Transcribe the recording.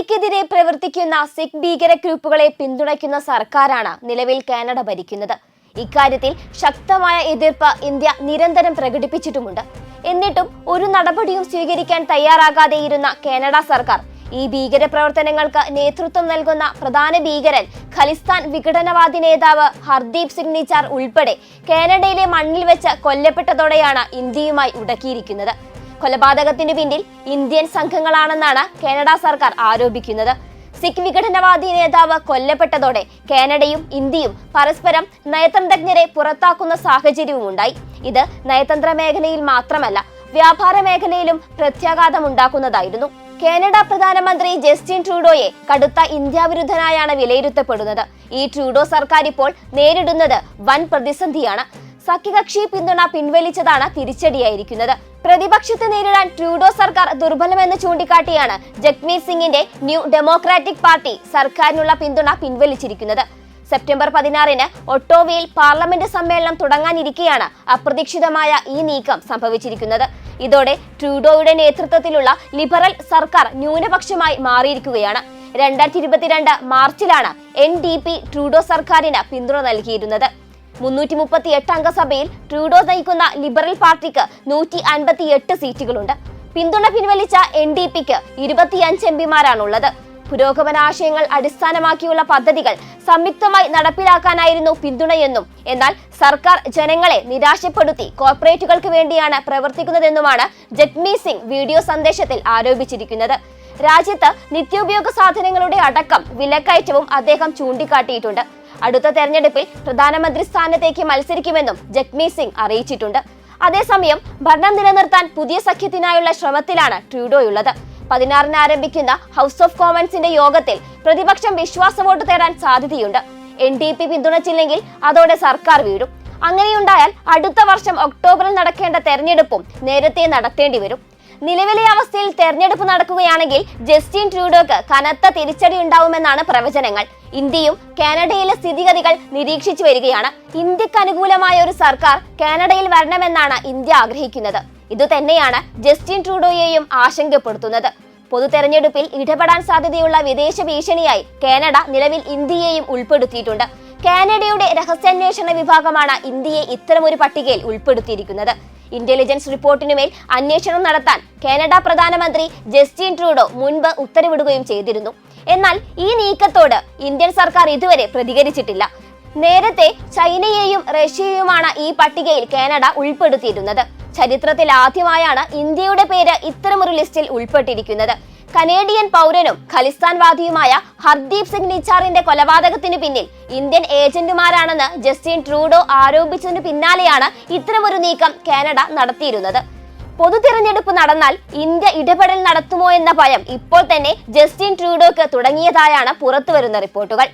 ഇന്ത്യക്കെതിരെ പ്രവർത്തിക്കുന്ന സിഖ് ഭീകര ഗ്രൂപ്പുകളെ പിന്തുണയ്ക്കുന്ന സർക്കാരാണ് നിലവിൽ കാനഡ ഭരിക്കുന്നത്. ഇക്കാര്യത്തിൽ ശക്തമായ എതിർപ്പ് ഇന്ത്യ നിരന്തരം പ്രകടിപ്പിച്ചിട്ടുമുണ്ട്. എന്നിട്ടും ഒരു നടപടിയും സ്വീകരിക്കാൻ തയ്യാറാകാതെയിരുന്ന കാനഡ സർക്കാർ ഈ ഭീകര പ്രവർത്തനങ്ങൾക്ക് നേതൃത്വം നൽകുന്ന പ്രധാന ഭീകരൻ ഖലിസ്ഥാൻ വിഘടനവാദി നേതാവ് ഹർദീപ് സിംഗ് നിച്ചാർ ഉൾപ്പെടെ കാനഡയിലെ മണ്ണിൽ വെച്ച് കൊല്ലപ്പെട്ടതോടെയാണ് ഇന്ത്യയുമായി ഉടക്കിയിരിക്കുന്നത്. കൊലപാതകത്തിനു പിന്നിൽ ഇന്ത്യൻ സംഘങ്ങളാണെന്നാണ് കാനഡ സർക്കാർ ആരോപിക്കുന്നത്. സിഖ് വിഘടനവാദി നേതാവ് കൊല്ലപ്പെട്ടതോടെ കാനഡയും ഇന്ത്യയും പരസ്പരം നയതന്ത്രജ്ഞരെ പുറത്താക്കുന്ന സാഹചര്യവും ഉണ്ടായി ഇത് നയതന്ത്ര മേഖലയിൽ മാത്രമല്ല വ്യാപാര മേഖലയിലും പ്രത്യാഘാതമുണ്ടാക്കുന്നതായിരുന്നു. കാനഡ പ്രധാനമന്ത്രി ജസ്റ്റിൻ ട്രൂഡോയെ കടുത്ത ഇന്ത്യാവിരുദ്ധനായാണ് വിലയിരുത്തപ്പെടുന്നത്. ഈ ട്രൂഡോ സർക്കാർ ഇപ്പോൾ നേരിടുന്നത് വൻ പ്രതിസന്ധിയാണ്. സഖ്യകക്ഷി പിന്തുണ പിൻവലിച്ചതാണ് തിരിച്ചടിയായിരിക്കുന്നത്. പ്രതിപക്ഷത്തെ നേരിടാൻ ട്രൂഡോ സർക്കാർ ദുർബലമെന്ന് ചൂണ്ടിക്കാട്ടിയാണ് ജഗ്മീത് സിംഗിന്റെ ന്യൂ ഡെമോക്രാറ്റിക് പാർട്ടി സർക്കാരിനുള്ള പിന്തുണ പിൻവലിച്ചിരിക്കുന്നത്. സെപ്റ്റംബർ പതിനാറിന് ഒട്ടോവയിൽ പാർലമെന്റ് സമ്മേളനം തുടങ്ങാനിരിക്കെയാണ് അപ്രതീക്ഷിതമായ ഈ നീക്കം സംഭവിച്ചിരിക്കുന്നത്. ഇതോടെ ട്രൂഡോയുടെ നേതൃത്വത്തിലുള്ള ലിബറൽ സർക്കാർ ന്യൂനപക്ഷമായി മാറിയിരിക്കുകയാണ്. രണ്ടായിരത്തി ഇരുപത്തിരണ്ട് മാർച്ചിലാണ് എൻ ഡി പി ട്രൂഡോ സർക്കാരിന് പിന്തുണ നൽകിയിരുന്നത്. മുന്നൂറ്റി മുപ്പത്തി എട്ട് അംഗസഭയിൽ ട്രൂഡോ നയിക്കുന്ന ലിബറൽ പാർട്ടിക്ക് നൂറ്റി അൻപത്തി എട്ട് സീറ്റുകളുണ്ട്. പിന്തുണ പിൻവലിച്ച എൻ ഡി പിക്ക് ഇരുപത്തിയഞ്ച് എം പിമാരാണുള്ളത്. പുരോഗമനാശയങ്ങൾ അടിസ്ഥാനമാക്കിയുള്ള പദ്ധതികൾ സംയുക്തമായി നടപ്പിലാക്കാനായിരുന്നു പിന്തുണയെന്നും എന്നാൽ സർക്കാർ ജനങ്ങളെ നിരാശപ്പെടുത്തി കോർപ്പറേറ്റുകൾക്ക് വേണ്ടിയാണ് പ്രവർത്തിക്കുന്നതെന്നുമാണ് ജഗ്മീ സിംഗ് വീഡിയോ സന്ദേശത്തിൽ ആരോപിച്ചിരിക്കുന്നത്. രാജ്യത്ത് നിത്യോപയോഗ സാധനങ്ങളുടെ അടക്കം വിലക്കയറ്റവും അദ്ദേഹം ചൂണ്ടിക്കാട്ടിയിട്ടുണ്ട്. അടുത്ത തെരഞ്ഞെടുപ്പിൽ പ്രധാനമന്ത്രി സ്ഥാനത്തേക്ക് മത്സരിക്കുമെന്നും ജഗ്മീ സിംഗ് അറിയിച്ചിട്ടുണ്ട്. അതേസമയം ഭരണം നിലനിർത്താൻ പുതിയ സഖ്യത്തിനായുള്ള ശ്രമത്തിലാണ് ട്രൂഡോയുള്ളത്. പതിനാറിന് ആരംഭിക്കുന്ന ഹൗസ് ഓഫ് കോമൺസിന്റെ യോഗത്തിൽ പ്രതിപക്ഷം വിശ്വാസ വോട്ട് തേടാൻ സാധ്യതയുണ്ട്. എൻ ഡി പി പിന്തുണച്ചില്ലെങ്കിൽ അതോടെ സർക്കാർ വീഴും. അങ്ങനെയുണ്ടായാൽ അടുത്ത വർഷം ഒക്ടോബറിൽ നടക്കേണ്ട തെരഞ്ഞെടുപ്പും നേരത്തെ നടത്തേണ്ടി വരും. നിലവിലെ അവസ്ഥയിൽ തെരഞ്ഞെടുപ്പ് നടക്കുകയാണെങ്കിൽ ജസ്റ്റിൻ ട്രൂഡോക്ക് കനത്ത തിരിച്ചടി ഉണ്ടാവുമെന്നാണ് പ്രവചനങ്ങൾ. ഇന്ത്യയും കാനഡയിലെ സ്ഥിതിഗതികൾ നിരീക്ഷിച്ചു വരികയാണ്. ഇന്ത്യയ്ക്ക് അനുകൂലമായ ഒരു സർക്കാർ കാനഡയിൽ വരണമെന്നാണ് ഇന്ത്യ ആഗ്രഹിക്കുന്നത്. ഇതുതന്നെയാണ് ജസ്റ്റിൻ ട്രൂഡോയെയും ആശങ്കപ്പെടുത്തുന്നത്. പൊതു തെരഞ്ഞെടുപ്പിൽ ഇടപെടാൻ സാധ്യതയുള്ള വിദേശ ഭീഷണിയായി കാനഡ നിലവിൽ ഇന്ത്യയെയും ഉൾപ്പെടുത്തിയിട്ടുണ്ട്. കാനഡയുടെ രഹസ്യാന്വേഷണ വിഭാഗമാണ് ഇന്ത്യയെ ഇത്തരമൊരു പട്ടികയിൽ ഉൾപ്പെടുത്തിയിരിക്കുന്നത്. ഇന്റലിജൻസ് റിപ്പോർട്ടിനുമേൽ അന്വേഷണം നടത്താൻ കാനഡ പ്രധാനമന്ത്രി ജസ്റ്റിൻ ട്രൂഡോ മുൻപ് ഉത്തരവിടുകയും ചെയ്തിരുന്നു. എന്നാൽ ഈ നീക്കത്തോട് ഇന്ത്യൻ സർക്കാർ ഇതുവരെ പ്രതികരിച്ചിട്ടില്ല. നേരത്തെ ചൈനയെയും റഷ്യയെയുമാണ് ഈ പട്ടികയിൽ കാനഡ ഉൾപ്പെടുത്തിയിരുന്നത്. ചരിത്രത്തിൽ ആദ്യമായാണ് ഇന്ത്യയുടെ പേര് ഇത്തരമൊരു ലിസ്റ്റിൽ ഉൾപ്പെട്ടിരിക്കുന്നത്. കനേഡിയൻ പൗരനും ഖലിസ്ഥാൻവാദിയുമായ ഹർദീപ് സിംഗ് നിച്ചാറിന്റെ കൊലപാതകത്തിന് പിന്നിൽ ഇന്ത്യൻ ഏജന്റുമാരാണെന്ന് ജസ്റ്റിൻ ട്രൂഡോ ആരോപിച്ചതിന് പിന്നാലെയാണ് ഇത്തരമൊരു നീക്കം കാനഡ നടത്തിയിരുന്നത്. പൊതു തിരഞ്ഞെടുപ്പ് നടന്നാൽ ഇന്ത്യ ഇടപെടൽ നടത്തുമോ എന്ന ഭയം ഇപ്പോൾ തന്നെ ജസ്റ്റിൻ ട്രൂഡോക്ക് തുടങ്ങിയതായാണ് പുറത്തുവരുന്ന റിപ്പോർട്ടുകൾ.